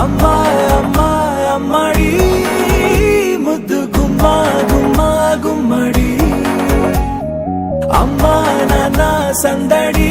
అమ్మా అమ్మా అమ్మడి ముద్దు గుమ్మా గుమ్మా గుమ్మడి అమ్మా నాన్న సందడి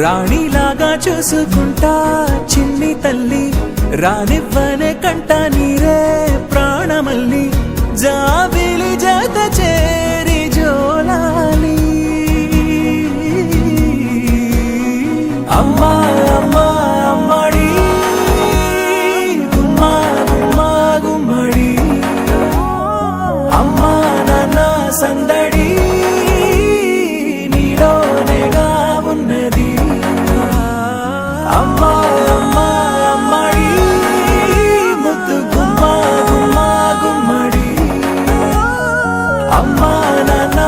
రాణిలాగా చూసుకుంటా చిన్ని తల్లి. రానివ్వనే కంట నీరే ప్రాణమల్లి. జాబిలి జత చేరి జోలాలి. అమ్మా అమ్మా అమ్మడి. గుమ్మా గుమ్మా గుమ్మడి. అమ్మా నాన్న సందడి.